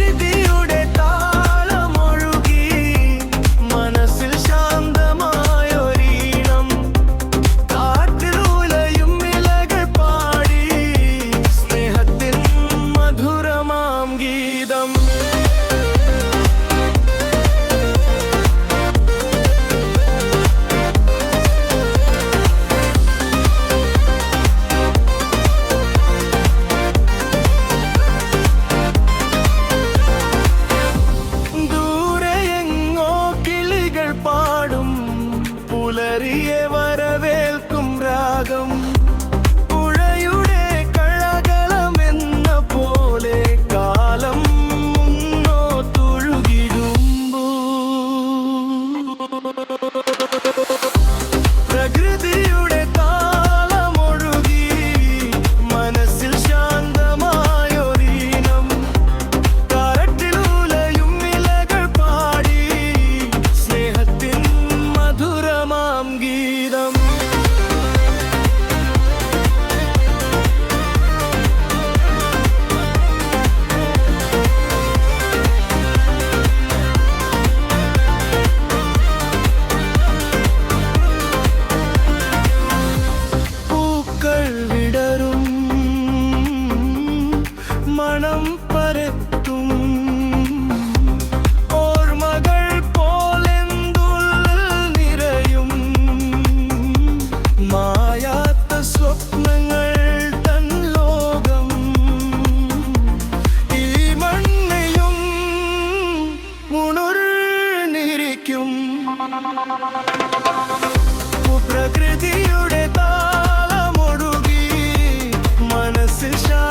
pretty Chicago വിടരും. മണം പരത്തും. ഓർമ്മകൾ പോലെന്തുള്ളിൽ നിറയും. മായാത്ത സ്വപ്നങ്ങൾ തൻ ലോകം. ഈ മണ്ണയും ഉണർന്നിരിക്കും 此生。